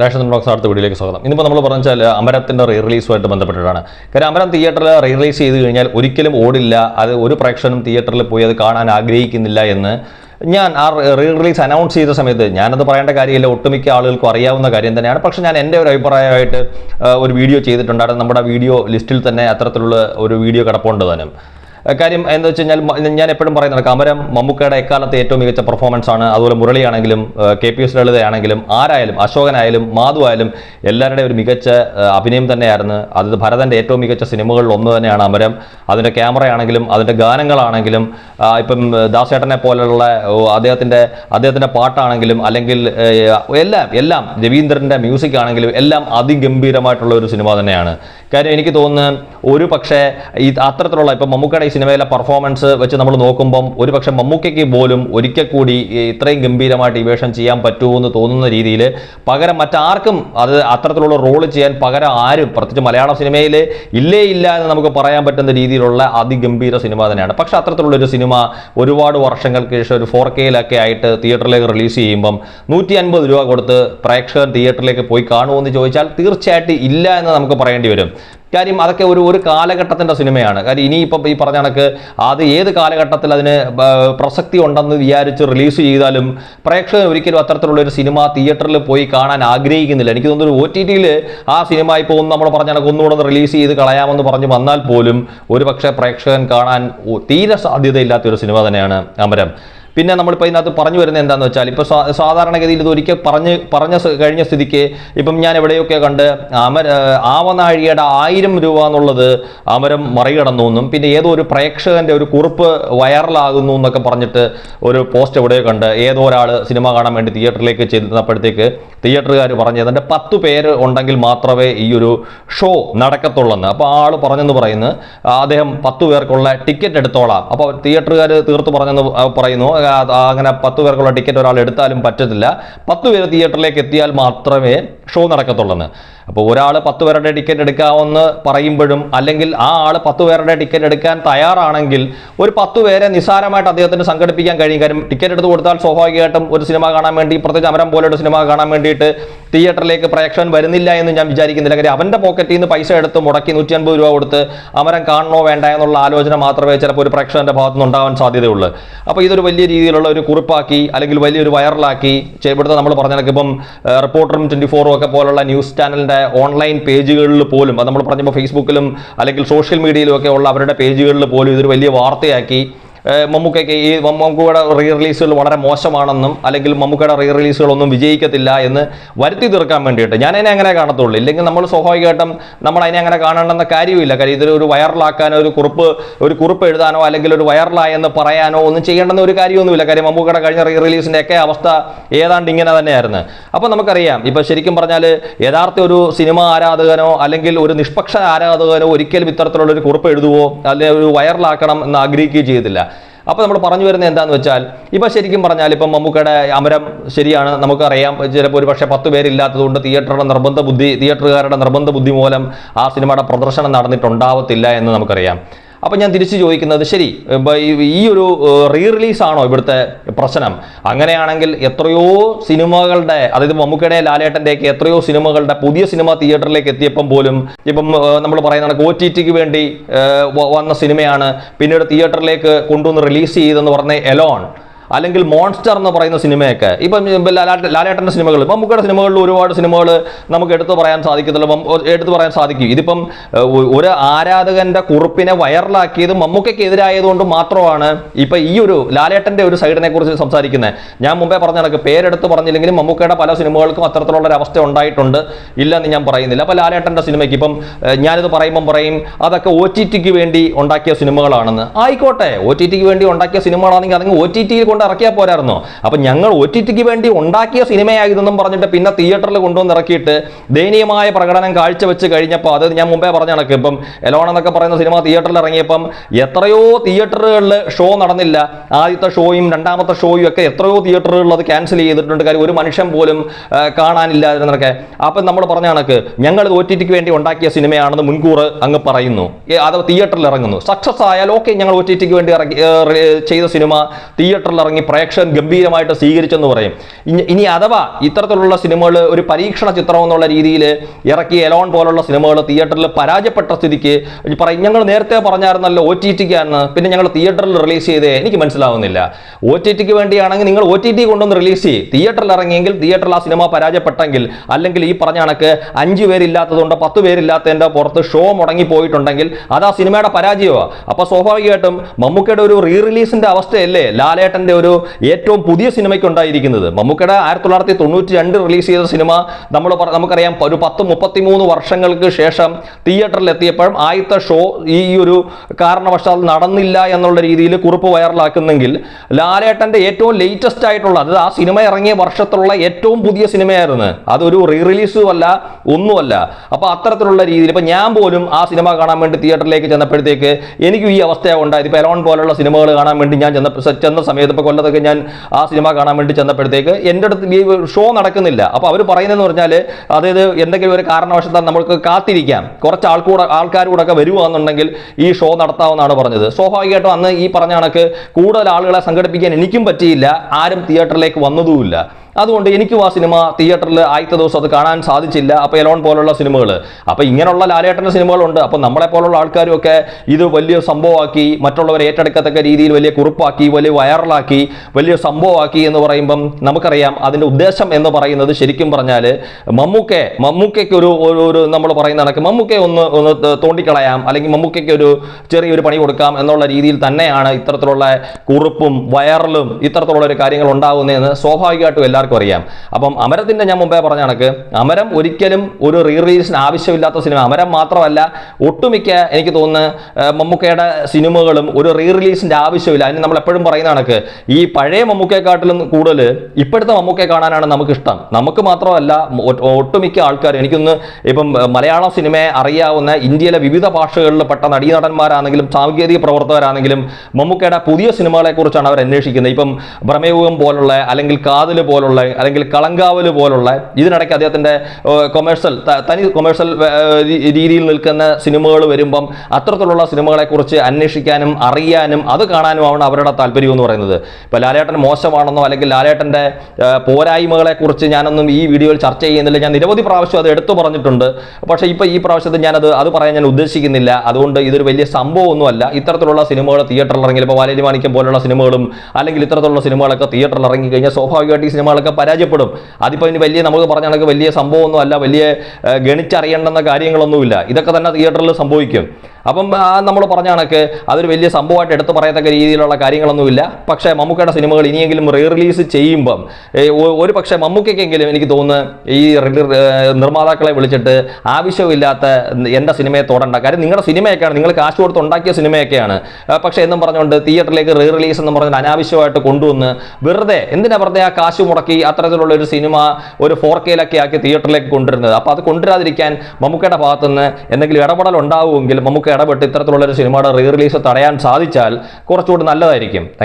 രാഷ്ട്രീയ ബ്ലോക്സ് അടുത്ത വീഡിയോയിലേക്ക് സ്വാഗതം. ഇന്നിപ്പോൾ നമ്മൾ പറഞ്ഞാൽ അമരത്തിന്റെ റീ റിലീസുമായിട്ട് ബന്ധപ്പെട്ടിട്ടാണ്. കാര്യം അമരം തിയേറ്ററിൽ റീ റിലീസ് ചെയ്ത് കഴിഞ്ഞാൽ ഒരിക്കലും ഓടില്ല. അത് ഒരു പ്രേക്ഷകനും തിയേറ്ററിൽ പോയി അത് കാണാൻ ആഗ്രഹിക്കുന്നില്ല എന്ന് ഞാൻ ആ റീ റിലീസ് അനൗൺസ് ചെയ്ത സമയത്ത് ഞാനത് പറയേണ്ട കാര്യമില്ല. ഒട്ടുമിക്ക ആളുകൾക്കും അറിയാവുന്ന കാര്യം തന്നെയാണ്. പക്ഷേ ഞാൻ എന്റെ ഒരു അഭിപ്രായമായിട്ട് ഒരു വീഡിയോ ചെയ്തിട്ടുണ്ടായിരുന്നു നമ്മുടെ വീഡിയോ ലിസ്റ്റിൽ തന്നെ അത്തരത്തിലുള്ള ഒരു വീഡിയോ കിടപ്പുണ്ട് തന്നെ കാര്യം എന്താ വെച്ച് കഴിഞ്ഞാൽ ഞാൻ എപ്പോഴും പറയുന്നത് കമരം മമ്മൂക്കയുടെ എക്കാലത്തെ ഏറ്റവും മികച്ച പെർഫോമൻസ് ആണ്. അതുപോലെ മുരളിയാണെങ്കിലും കെ പി എസ് ലളിതയാണെങ്കിലും ആരായാലും അശോകനായാലും മാധു ആയാലും എല്ലാവരുടെയും ഒരു മികച്ച അഭിനയം തന്നെയായിരുന്നു. അത് ഭരതന്റെ ഏറ്റവും മികച്ച സിനിമകളിൽ ഒന്ന് തന്നെയാണ് അമരം. അതിന്റെ ക്യാമറയാണെങ്കിലും അതിന്റെ ഗാനങ്ങളാണെങ്കിലും ഇപ്പം ദാസേട്ടനെ പോലെയുള്ള അദ്ദേഹത്തിന്റെ അദ്ദേഹത്തിന്റെ പാട്ടാണെങ്കിലും അല്ലെങ്കിൽ എല്ലാം എല്ലാം രവീന്ദ്രന്റെ മ്യൂസിക് ആണെങ്കിലും എല്ലാം അതിഗംഭീരമായിട്ടുള്ള ഒരു സിനിമ തന്നെയാണ്. കാര്യം എനിക്ക് തോന്നുന്നു ഒരു പക്ഷേ ഈ അത്തരത്തിലുള്ള ഇപ്പം മമ്മൂക്കയുടെ ഈ സിനിമയിലെ പെർഫോമൻസ് വെച്ച് നമ്മൾ നോക്കുമ്പം ഒരു പക്ഷേ മമ്മൂക്കയ്ക്ക് പോലും ഒരിക്കൽ കൂടി ഇത്രയും ഗംഭീരമായിട്ട് ഈ വേഷം ചെയ്യാൻ പറ്റുമോ എന്ന് തോന്നുന്ന രീതിയിൽ പകരം മറ്റാർക്കും അത് അത്തരത്തിലുള്ള റോൾ ചെയ്യാൻ പകരം ആരും പ്രത്യേകിച്ച് മലയാള സിനിമയിൽ ഇല്ലേ ഇല്ല എന്ന് നമുക്ക് പറയാൻ പറ്റുന്ന രീതിയിലുള്ള അതിഗംഭീര സിനിമ തന്നെയാണ്. പക്ഷേ അത്തരത്തിലുള്ള ഒരു സിനിമ ഒരുപാട് വർഷങ്ങൾക്ക് ശേഷം ഒരു ഫോർ കെയിലൊക്കെ ആയിട്ട് തിയേറ്ററിലേക്ക് റിലീസ് ചെയ്യുമ്പം നൂറ്റി അൻപത് രൂപ കൊടുത്ത് പ്രേക്ഷകൻ തിയേറ്ററിലേക്ക് പോയി കാണുമോ എന്ന് ചോദിച്ചാൽ തീർച്ചയായിട്ടും ഇല്ല എന്ന് നമുക്ക് പറയേണ്ടി വരും. കാര്യം അതൊക്കെ ഒരു ഒരു കാലഘട്ടത്തിന്റെ സിനിമയാണ്. കാര്യം ഇനിയിപ്പം ഈ പറഞ്ഞ കണക്ക് അത് ഏത് കാലഘട്ടത്തിൽ അതിന് പ്രസക്തി ഉണ്ടെന്ന് വിചാരിച്ച് റിലീസ് ചെയ്താലും പ്രേക്ഷകർ ഒരിക്കലും അത്തരത്തിലുള്ള ഒരു സിനിമ തിയേറ്ററിൽ പോയി കാണാൻ ആഗ്രഹിക്കുന്നില്ല. എനിക്ക് തോന്നുന്നു ഒ ടി ടിയിൽ ആ സിനിമ ഇപ്പോൾ ഒന്ന് നമ്മൾ പറഞ്ഞ കണക്ക് ഒന്നുകൂടെ റിലീസ് ചെയ്ത് കളയാമെന്ന് പറഞ്ഞ് വന്നാൽ പോലും ഒരു പക്ഷേ പ്രേക്ഷകൻ കാണാൻ തീരെ സാധ്യതയില്ലാത്ത ഒരു സിനിമ തന്നെയാണ് അമരം. പിന്നെ നമ്മളിപ്പോൾ ഇതിനകത്ത് പറഞ്ഞു വരുന്നത് എന്താണെന്ന് വെച്ചാൽ ഇപ്പോൾ സാധാരണഗതിയിൽ ഇത് ഒരിക്കൽ പറഞ്ഞ് പറഞ്ഞ കഴിഞ്ഞ സ്ഥിതിക്ക് ഇപ്പം ഞാൻ എവിടെയൊക്കെ കണ്ട് അമര ആവനാഴിയുടെ ആയിരം രൂപ എന്നുള്ളത് അമരം മറികടന്നു എന്നും പിന്നെ ഏതോ ഒരു പ്രേക്ഷകന്റെ ഒരു കുറിപ്പ് വൈറലാകുന്നു എന്നൊക്കെ പറഞ്ഞിട്ട് ഒരു പോസ്റ്റ് എവിടെയോ കണ്ട് ഏതോ ഒരാൾ സിനിമ കാണാൻ വേണ്ടി തിയേറ്ററിലേക്ക് ചെന്നപ്പോഴത്തേക്ക് തിയേറ്ററുകാർ പറഞ്ഞത് അതിന്റെ പത്ത് പേര് ഉണ്ടെങ്കിൽ മാത്രമേ ഈ ഒരു ഷോ നടക്കത്തുള്ളെന്ന്. അപ്പോൾ ആൾ പറഞ്ഞെന്ന് പറയുന്നു അദ്ദേഹം പത്ത് പേർക്കുള്ള ടിക്കറ്റ് എടുത്തോളാം. അപ്പോൾ തിയേറ്ററുകാർ തീർത്ത് പറഞ്ഞെന്ന് പറയുന്നു അങ്ങനെ പത്ത് പേർക്കുള്ള ടിക്കറ്റ് ഒരാൾ എടുത്താലും പറ്റത്തില്ല. പത്ത് പേര് തിയേറ്ററിലേക്ക് എത്തിയാൽ മാത്രമേ ഷോ നടക്കത്തുള്ളെന്ന്. അപ്പോൾ ഒരാൾ പത്ത് പേരുടെ ടിക്കറ്റ് എടുക്കാമെന്ന് പറയുമ്പോഴും അല്ലെങ്കിൽ ആ ആൾ പത്ത് പേരുടെ ടിക്കറ്റ് എടുക്കാൻ തയ്യാറാണെങ്കിൽ ഒരു പത്ത് പേരെ നിസ്സാരമായിട്ട് അദ്ദേഹത്തിന് സംഘടിപ്പിക്കാൻ കഴിയും. കാര്യം ടിക്കറ്റ് എടുത്ത് കൊടുത്താൽ സ്വാഭാവികമായിട്ടും ഒരു സിനിമ കാണാൻ വേണ്ടി പ്രത്യേകിച്ച് അമരം പോലെയുള്ള സിനിമ കാണാൻ വേണ്ടിയിട്ട് തിയേറ്ററിലേക്ക് പ്രേക്ഷകൻ വരുന്നില്ല എന്ന് ഞാൻ വിചാരിക്കുന്നില്ല. കാര്യം അവന്റെ പോക്കറ്റിൽ നിന്ന് പൈസ എടുത്ത് മുടക്കി നൂറ്റി അൻപത് രൂപ കൊടുത്ത് അമരം കാണണോ വേണ്ട എന്നുള്ള ആലോചന മാത്രമേ ചിലപ്പോൾ ഒരു പ്രേക്ഷകന്റെ ഭാഗത്തു നിന്ന് ഉണ്ടാവാൻ സാധ്യതയുള്ളൂ. അപ്പോൾ ഇതൊരു വലിയ രീതിയിലുള്ള ഒരു കുറിപ്പാക്കി അല്ലെങ്കിൽ വലിയൊരു വൈറലാക്കി ചെയ്യപ്പെടുത്ത നമ്മൾ പറഞ്ഞ ഇപ്പം റിപ്പോർട്ടറും ട്വന്റി ഫോറും ഒക്കെ പോലുള്ള ന്യൂസ് ചാനലിന്റെ ഓൺലൈൻ പേജുകളിൽ പോലും അത് നമ്മൾ പറഞ്ഞപ്പോൾ ഫേസ്ബുക്കിലും അല്ലെങ്കിൽ സോഷ്യൽ മീഡിയയിലും ഒക്കെ ഉള്ള അവരുടെ പേജുകളിൽ പോലും ഇതൊരു വലിയ വാർത്തയാക്കി. മമ്മൂക്കയ്ക്ക് ഈ മമ്മൂക്കയുടെ റീ റിലീസുകൾ വളരെ മോശമാണെന്നും അല്ലെങ്കിൽ മമ്മൂക്കയുടെ റീ റിലീസുകളൊന്നും വിജയിക്കത്തില്ല എന്ന് വരുത്തി തീർക്കാൻ വേണ്ടിയിട്ട്. ഞാൻ അതിനെ അങ്ങനെ കാണത്തുള്ളൂ. ഇല്ലെങ്കിൽ നമ്മൾ സ്വാഭാവികമായിട്ടും നമ്മൾ അതിനെ അങ്ങനെ കാണേണ്ടെന്ന കാര്യമില്ല കാര്യം ഇതിലൊരു വൈറലാക്കാനോ ഒരു കുറിപ്പ് ഒരു കുറിപ്പ് എഴുതാനോ അല്ലെങ്കിൽ ഒരു വൈറലായെന്ന് പറയാനോ ഒന്നും ചെയ്യേണ്ടെന്ന ഒരു കാര്യമൊന്നുമില്ല. കാര്യം മമ്മൂക്കയുടെ കഴിഞ്ഞ റീ റിലീസിന്റെ ഒക്കെ അവസ്ഥ ഏതാണ്ട് ഇങ്ങനെ തന്നെയായിരുന്നു. അപ്പോൾ നമുക്കറിയാം. ഇപ്പോൾ ശരിക്കും പറഞ്ഞാൽ യഥാർത്ഥ ഒരു സിനിമ ആരാധകനോ അല്ലെങ്കിൽ ഒരു നിഷ്പക്ഷ ആരാധകനോ ഒരിക്കലും ഇത്തരത്തിലുള്ള ഒരു കുറിപ്പ് എഴുതുവോ അല്ലെങ്കിൽ ഒരു വൈറലാക്കണം എന്ന് ആഗ്രഹിക്കുകയും ചെയ്തില്ല. അപ്പോൾ നമ്മൾ പറഞ്ഞു വരുന്നത് എന്താന്ന് വെച്ചാൽ ഇപ്പോൾ ശരിക്കും പറഞ്ഞാൽ ഇപ്പം മമ്മൂക്കയുടെ അമരം ശരിയാണ് നമുക്കറിയാം ചിലപ്പോൾ ഒരു പക്ഷേ പത്ത് പേരില്ലാത്തതുകൊണ്ട് തിയേറ്ററുടെ നിർബന്ധ ബുദ്ധി തിയേറ്ററുകാരുടെ നിർബന്ധ ബുദ്ധി മൂലം ആ സിനിമയുടെ പ്രദർശനം നടന്നിട്ടുണ്ടാവത്തില്ല എന്ന് നമുക്കറിയാം. അപ്പം ഞാൻ തിരിച്ചു ചോദിക്കുന്നത് ശരി ഈ- ഒരു റീ റിലീസാണോ ഇവിടുത്തെ പ്രശ്നം? അങ്ങനെയാണെങ്കിൽ എത്രയോ സിനിമകളുടെ അതായത് മമ്മൂക്കയുടെ ലാലേട്ടന്റെയൊക്കെ എത്രയോ സിനിമകളുടെ പുതിയ സിനിമ തിയേറ്ററിലേക്ക് എത്തിയപ്പം പോലും ഇപ്പം നമ്മൾ പറയുന്ന ഒ ടി ടിക്ക് വേണ്ടി വന്ന സിനിമയാണ് പിന്നീട് തിയേറ്ററിലേക്ക് കൊണ്ടുവന്ന് റിലീസ് ചെയ്തെന്ന് പറഞ്ഞ എലോൺ അല്ലെങ്കിൽ മോൺസ്റ്റർ എന്ന് പറയുന്ന സിനിമയൊക്കെ. ഇപ്പം ഇപ്പം ലാലാട്ട- ലാലേട്ടന്റെ സിനിമകൾ ഇപ്പം മുക്കയുടെ സിനിമകളിൽ ഒരുപാട് സിനിമകൾ നമുക്ക് എടുത്തു പറയാൻ സാധിക്കത്തില്ല. എടുത്തു പറയാൻ സാധിക്കും. ഇതിപ്പം ഒരു ആരാധകന്റെ കുറിപ്പിനെ വൈറലാക്കിയത് മമ്മൂക്കയ്ക്ക് എതിരായതുകൊണ്ട് മാത്രമാണ് ഇപ്പം ഈ ഒരു ലാലേട്ടന്റെ ഒരു സൈഡിനെ കുറിച്ച് സംസാരിക്കുന്നത്. ഞാൻ മുമ്പേ പറഞ്ഞ കണക്ക് പേരെടുത്ത് പറഞ്ഞില്ലെങ്കിലും മമ്മൂക്കയുടെ പല സിനിമകൾക്കും അത്തരത്തിലുള്ള ഒരു അവസ്ഥ ഉണ്ടായിട്ടുണ്ട്. ഇല്ലെന്ന് ഞാൻ പറയുന്നില്ല. അപ്പോൾ ലാലേട്ടന്റെ സിനിമയ്ക്ക് ഇപ്പം ഞാനിത് പറയുമ്പം പറയും അതൊക്കെ ഒ ടി ടിക്ക് വേണ്ടി ഉണ്ടാക്കിയ സിനിമകളാണെന്ന്. ആയിക്കോട്ടെ ഒ ടി ടിക്ക് വേണ്ടി ഉണ്ടാക്കിയ സിനിമകളാണെങ്കിൽ അതെങ്കിൽ ഒ ടി ടിയിൽ കൊണ്ട് ഇറക്കിയാൽ പോരായിരുന്നോ? അപ്പം ഞങ്ങൾ ഒ ടി ടിക്ക് വേണ്ടി ഉണ്ടാക്കിയ സിനിമയായതെന്നും പറഞ്ഞിട്ട് പിന്നെ തിയേറ്ററിൽ കൊണ്ടുവന്ന് ഇറക്കിയിട്ട് ദയനീയമായ പ്രകടനം കാഴ്ചവെച്ച് കഴിഞ്ഞപ്പോൾ അത് ഞാൻ മുമ്പേ പറഞ്ഞ കണക്ക്. ഇപ്പം എലോൺ എന്നൊക്കെ പറയുന്ന സിനിമ തിയേറ്ററിൽ ഇറങ്ങിയപ്പം എത്രയോ തിയേറ്ററുകളിൽ ഷോ നടന്നില്ല. ആദ്യത്തെ ഷോയും രണ്ടാമത്തെ ഷോയും ഒക്കെ എത്രയോ തിയേറ്ററുകളിൽ അത് ക്യാൻസൽ ചെയ്തിട്ടുണ്ട്. കാര്യം ഒരു മനുഷ്യൻ പോലും കാണാനില്ലായിരുന്നൊക്കെ അപ്പം നമ്മൾ പറഞ്ഞ കണക്ക് ഞങ്ങൾ ഒ ടി ടിക്ക് വേണ്ടി ഉണ്ടാക്കിയ സിനിമയാണെന്ന് മുൻകൂർ അങ്ങ് പറയുന്നു. അത് തിയേറ്ററിൽ ഇറങ്ങുന്നു. സക്സസ് ആയാൽ ഓക്കെ ഞങ്ങൾ ഒ ടി ടിക്ക് വേണ്ടി ഇറക്കി ചെയ്ത സിനിമ തിയേറ്ററിൽ ഇറങ്ങി പ്രേക്ഷകൻ ഗംഭീരമായിട്ട് സ്വീകരിച്ചെന്ന് പറയും. ഇനി- അഥവാ ഇത്തരത്തിലുള്ള സിനിമകൾ ഒരു പരീക്ഷണ ചിത്രം എന്നുള്ള രീതിയിൽ ഇറക്കി എലോൺ പോലുള്ള സിനിമകൾ തിയേറ്ററിൽ പരാജയപ്പെട്ട സ്ഥിതിക്ക് പറയും ഞങ്ങൾ നേരത്തെ പറഞ്ഞായിരുന്നല്ലോ ഒ ടി ടിക്കാണ് പിന്നെ ഞങ്ങൾ തിയേറ്ററിൽ റിലീസ് ചെയ്തേ എനിക്ക് മനസ്സിലാവുന്നില്ല. ഒ ടി ടിക്ക് വേണ്ടിയാണെങ്കിൽ നിങ്ങൾ ഒ ടി ടി കൊണ്ടൊന്ന് റിലീസ് ചെയ്യും. തിയേറ്ററിൽ ഇറങ്ങിയെങ്കിൽ തിയേറ്ററിൽ ആ സിനിമ പരാജയപ്പെട്ടെങ്കിൽ അല്ലെങ്കിൽ ഈ പറഞ്ഞ കണക്ക് അഞ്ച് പേരില്ലാത്തതുകൊണ്ട് പത്ത് പേരില്ലാത്തതിന്റെ പുറത്ത് ഷോ മുടങ്ങിപ്പോയിട്ടുണ്ടെങ്കിൽ അത് ആ സിനിമയുടെ പരാജയമാണ് അപ്പോൾ സ്വാഭാവികമായിട്ടും മമ്മൂക്കയുടെ ഒരു റീ റിലീസിന്റെ അവസ്ഥയല്ലേ ലാലേട്ടന്റെ ഒരു ഏറ്റവും പുതിയ സിനിമയ്ക്ക് ഉണ്ടായിരിക്കുന്നത്. മമ്മൂക്കയുടെ ആയിരത്തി തൊള്ളായിരത്തി തൊണ്ണൂറ്റി രണ്ട് റിലീസ് ചെയ്ത സിനിമ നമ്മൾ നമുക്കറിയാം ഒരു പത്ത് മുപ്പത്തി മൂന്ന് വർഷങ്ങൾക്ക് ശേഷം തിയേറ്ററിൽ എത്തിയപ്പോഴും ആദ്യത്തെ ഷോ ഈ ഒരു കാരണവശാൽ നടന്നില്ല എന്നുള്ള രീതിയിൽ കുറിപ്പ് വൈറലാക്കുന്നെങ്കിൽ ലാലേട്ടന്റെ ഏറ്റവും ലേറ്റസ്റ്റ് ആയിട്ടുള്ള അത് ആ സിനിമ ഇറങ്ങിയ വർഷത്തുള്ള ഏറ്റവും പുതിയ സിനിമയായിരുന്നു. അതൊരു റീ റിലീസും അല്ല ഒന്നുമല്ല. അപ്പോൾ അത്തരത്തിലുള്ള രീതിയിൽ ഇപ്പം ഞാൻ പോലും ആ സിനിമ കാണാൻ വേണ്ടി തിയേറ്ററിലേക്ക് ചെന്നപ്പോഴത്തേക്ക് എനിക്കും ഈ അവസ്ഥയാണ് ഉണ്ടായത്. ഇപ്പോൾ എലോൺ പോലുള്ള സിനിമകൾ കാണാൻ വേണ്ടി ഞാൻ ചെന്ന ചെന്ന സമയത്ത് ഇപ്പൊ കൊല്ലത്തൊക്കെ ഞാൻ ആ സിനിമ കാണാൻ വേണ്ടി ചെന്നപ്പോഴത്തേക്ക് എന്റെ അടുത്ത് ഈ ഷോ നടക്കുന്നില്ല. അപ്പോൾ അവർ പറയുന്നതെന്ന് പറഞ്ഞാൽ അതായത് എന്തെങ്കിലും ഒരു കാരണവശത്താൽ നമുക്ക് കാത്തിരിക്കാം. കുറച്ച് ആൾക്കൂടെ ആൾക്കാർ കൂടെ ഒക്കെ വരുവാന്നുണ്ടെങ്കിൽ ഈ ഷോ നടത്താമെന്നാണ് പറഞ്ഞത്. സ്വാഭാവികമായിട്ടും അന്ന് ഈ പറഞ്ഞ കണക്ക് കൂടുതൽ ആളുകളെ സംഘടിപ്പിക്കാൻ എനിക്കും പറ്റിയില്ല. ആരും തിയേറ്ററിലേക്ക് വന്നതുമില്ല. അതുകൊണ്ട് എനിക്കും ആ സിനിമ തിയേറ്ററിൽ ആദ്യത്തെ ദിവസം അത് കാണാൻ സാധിച്ചില്ല. അപ്പോൾ എലോൺ പോലുള്ള സിനിമകൾ അപ്പോൾ ഇങ്ങനെയുള്ള ലാലേട്ടന്റെ സിനിമകളുണ്ട്. അപ്പോൾ നമ്മളെ പോലുള്ള ആൾക്കാരുമൊക്കെ ഇത് വലിയ സംഭവമാക്കി മറ്റുള്ളവരെ ഏറ്റെടുക്കത്തക്ക രീതിയിൽ വലിയ കുറിപ്പാക്കി വലിയ വൈറലാക്കി വലിയ സംഭവമാക്കി എന്ന് പറയുമ്പം നമുക്കറിയാം അതിന്റെ ഉദ്ദേശം എന്ന് പറയുന്നത് ശരിക്കും പറഞ്ഞാൽ മമ്മൂക്കെ മമ്മൂക്കയ്ക്ക് ഒരു ഒരു നമ്മൾ പറയുന്ന കണക്ക് മമ്മൂക്കെ ഒന്ന് ഒന്ന് തോണ്ടിക്കളയാം അല്ലെങ്കിൽ മമ്മൂക്കയ്ക്ക് ഒരു ചെറിയൊരു പണി കൊടുക്കാം എന്നുള്ള രീതിയിൽ തന്നെയാണ് ഇത്തരത്തിലുള്ള കുറിപ്പും വൈറലും ഇത്തരത്തിലുള്ള ഒരു കാര്യങ്ങൾ ഉണ്ടാകുന്നതെന്ന് സ്വാഭാവികമായിട്ടും എല്ലാവർക്കും അറിയാം. അപ്പം അമരത്തിന്റെ ഞാൻ മുമ്പേ പറഞ്ഞ കണക്ക് അമരം ഒരിക്കലും ഒരു റീ റിലീസിന് ആവശ്യമില്ലാത്ത സിനിമ. അമരം മാത്രമല്ല ഒട്ടുമിക്ക എനിക്ക് തോന്നുന്നു മമ്മൂക്കയുടെ സിനിമകളും ഒരു റീ റിലീസിന്റെ ആവശ്യമില്ല. അതിന് നമ്മൾ എപ്പോഴും പറയുന്ന കണക്ക് ഈ പഴയ മമ്മൂക്കയെക്കാട്ടിലും കൂടുതൽ ഇപ്പോഴത്തെ മമ്മൂക്കയെ കാണാനാണ് നമുക്കിഷ്ടം. നമുക്ക് മാത്രമല്ല ഒട്ടുമിക്ക ആൾക്കാർ എനിക്കൊന്ന് ഇപ്പം മലയാള മലയാളം സിനിമയെ അറിയാവുന്ന ഇന്ത്യയിലെ വിവിധ ഭാഷകളിൽ പെട്ട നടീനടന്മാരാണെങ്കിലും സാങ്കേതിക പ്രവർത്തകരാണെങ്കിലും മമ്മൂക്കയുടെ പുതിയ സിനിമകളെക്കുറിച്ചാണ് അവർ അന്വേഷിക്കുന്നത് ഇപ്പം ഭ്രമയുഗം പോലുള്ള അല്ലെങ്കിൽ കാതൽ പോലുള്ള അല്ലെങ്കിൽ കളങ്കാവൽ പോലുള്ള ഇതിനിടയ്ക്ക് അദ്ദേഹത്തിന്റെ കൊമേഴ്സ്യൽ തനി കൊമേഴ്സ്യൽ രീതിയിൽ നിൽക്കുന്ന സിനിമകൾ വരുമ്പം അത്തരത്തിലുള്ള സിനിമകളെക്കുറിച്ച് അന്വേഷിക്കാനും അറിയാനും അത് കാണാനുമാണ് അവരുടെ താല്പര്യം എന്ന് പറയുന്നത്. ഇപ്പോൾ ലാലേട്ടൻ മോശമാണെന്നോ അല്ലെങ്കിൽ ലാലേട്ടന്റെ പോരായ്മകളെക്കുറിച്ച് പോരായ്മകളെ കുറിച്ച് ഞാനൊന്നും ഈ വീഡിയോയിൽ ചർച്ച ചെയ്യുന്നില്ല. ഞാൻ നിരവധി പ്രാവശ്യം അത് എടുത്തു പറഞ്ഞിട്ടുണ്ട്. പക്ഷേ ഇപ്പോൾ ഈ പ്രാവശ്യത്തിൽ ഞാനത് അത് പറയാൻ ഞാൻ ഉദ്ദേശിക്കുന്നില്ല. അതുകൊണ്ട് ഇതൊരു വലിയ സംഭവമൊന്നുമല്ല. ഇത്തരത്തിലുള്ള സിനിമകൾ തിയേറ്ററിൽ ഇറങ്ങി ഇപ്പോൾ വാലേരി മാണിക്യം പോലുള്ള സിനിമകളും അല്ലെങ്കിൽ ഇത്തരത്തിലുള്ള സിനിമകളൊക്കെ തിയേറ്ററിൽ ഇറങ്ങി കഴിഞ്ഞാൽ സ്വാഭാവികമായിട്ട് ഈ സിനിമകളൊക്കെ പരാജയപ്പെടും. അതിപ്പോൾ ഇനി വലിയ നമുക്ക് പറഞ്ഞ കണക്ക് വലിയ സംഭവമൊന്നും അല്ല വലിയ ഗണിച്ചറിയേണ്ടുന്ന കാര്യങ്ങളൊന്നുമില്ല. ഇതൊക്കെ തന്നെ തിയേറ്ററിൽ സംഭവിക്കും. അപ്പം നമ്മൾ പറഞ്ഞ കണക്ക് അതൊരു വലിയ സംഭവമായിട്ട് എടുത്തു പറയത്തക്ക രീതിയിലുള്ള കാര്യങ്ങളൊന്നുമില്ല. പക്ഷേ മമ്മൂക്കയുടെ സിനിമകൾ ഇനിയെങ്കിലും റീ റിലീസ് ചെയ്യുമ്പം ഒരു പക്ഷേ മമ്മൂക്കയ്ക്കെങ്കിലും എനിക്ക് തോന്നുന്നു ഈ നിർമ്മാതാക്കളെ വിളിച്ചിട്ട് ആവശ്യമില്ലാത്ത എന്റെ സിനിമയെ തൊടണ്ട. കാര്യം നിങ്ങളുടെ സിനിമയൊക്കെയാണ് നിങ്ങൾ കാശ് കൊടുത്ത് ഉണ്ടാക്കിയ സിനിമയൊക്കെയാണ്. പക്ഷേ എന്നും പറഞ്ഞുകൊണ്ട് തിയേറ്ററിലേക്ക് റീ റിലീസ് എന്ന് പറഞ്ഞാൽ അനാവശ്യമായിട്ട് കൊണ്ടുവന്ന് വെറുതെ എന്തിനാ വെറുതെ ആ കാശ് മുടക്കി അത്തരത്തിലുള്ള ഒരു സിനിമ ഒരു ഫോർ കെയിലൊക്കെ ആക്കി തിയേറ്ററിലേക്ക് കൊണ്ടുവരുന്നത്? അപ്പോൾ അത് കൊണ്ടുവരാതിരിക്കാൻ മമ്മൂക്കയുടെ ഭാഗത്തുനിന്ന് എന്തെങ്കിലും ഇടപെടൽ ഉണ്ടാവുമെങ്കിൽ മമ്മൂക്ക ഇടപെട്ട് ഇത്തരത്തിലുള്ള ഒരു സിനിമയുടെ റീ റിലീസ് തടയാൻ സാധിച്ചാൽ കുറച്ചുകൂടി നല്ലതായിരിക്കും. താങ്ക്